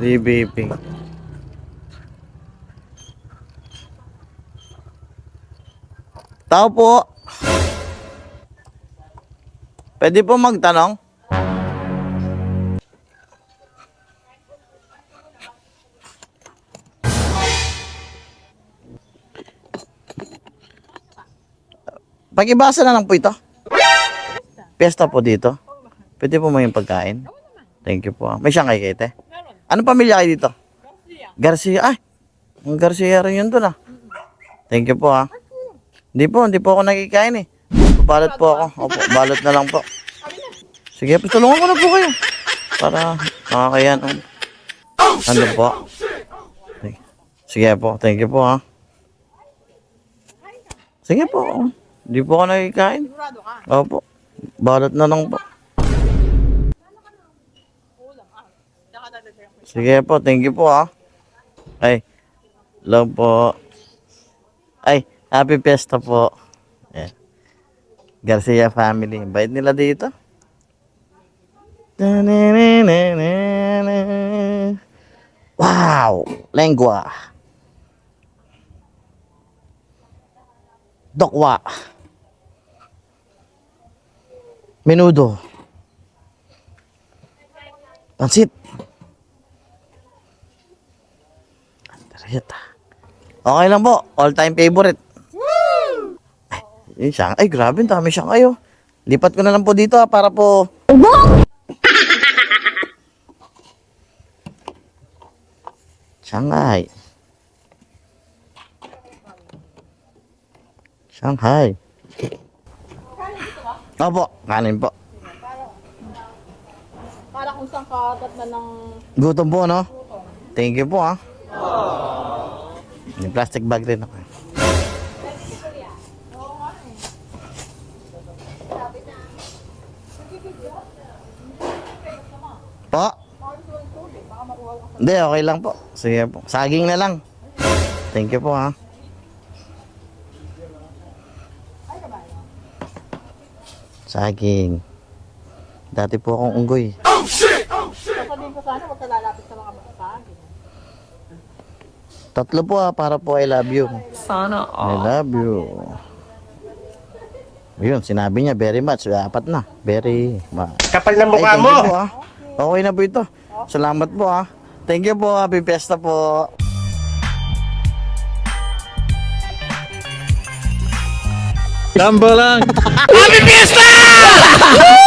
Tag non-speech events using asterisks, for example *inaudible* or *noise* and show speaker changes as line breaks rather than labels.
DBP. Tao po. Pwede po magtanong? Pakibasa na lang po ito. Pesta po dito. Pwede po may pagkain. Thank you po. May siyang kay Kete. Anong pamilya kayo dito? Garcia. Ay, ang Garcia rin yun doon ah. Thank you po ah. Hindi po, hindi po ako nakikain eh. Balot po ako. Opo, balot na lang po. Sige po, tulungan ko na po kayo. Para makakayan. Ano po? Sige po, thank you po ha. Sige po. Hindi po ako nakikain. Opo. Balot na lang po.
Ulam ah. Diyan ka dadagdagan ko.
Sige po, thank you po ha. Ay, love po. Ay, happy fiesta po. Ayan. Garcia family. Bait nila dito. Wow! Lengua. Dokwa. Menudo. Pansit. Okay lang po. All time favorite. Ay, yun siya. Ay, grabe. Dami siya kayo. Lipat ko na lang po dito ha, para po... *laughs* Shanghai. Shanghai. Opo, kanin po.
Para kung saan ka tatla ng
Gutom po, no? Thank you po, ha. May plastic bag rin ako. Po? Hindi, okay lang po. Sige po. Saging na lang. Thank you po, ha. Saging. Dati po akong unggoy.
sasabihin ko sana, huwag ka lalapit sa mga masasagin.
Tatlo po ha, para po I love you.
Sana
I love you. Ayun, sinabi niya very much. Apat na. Very much.
Kapal ng
Ay,
mukha
thank
mo!
you po, ha. Okay na po ito. Salamat po ha. Thank you po. Happy Fiesta po.
Tamba lang.
Happy Fiesta! *laughs*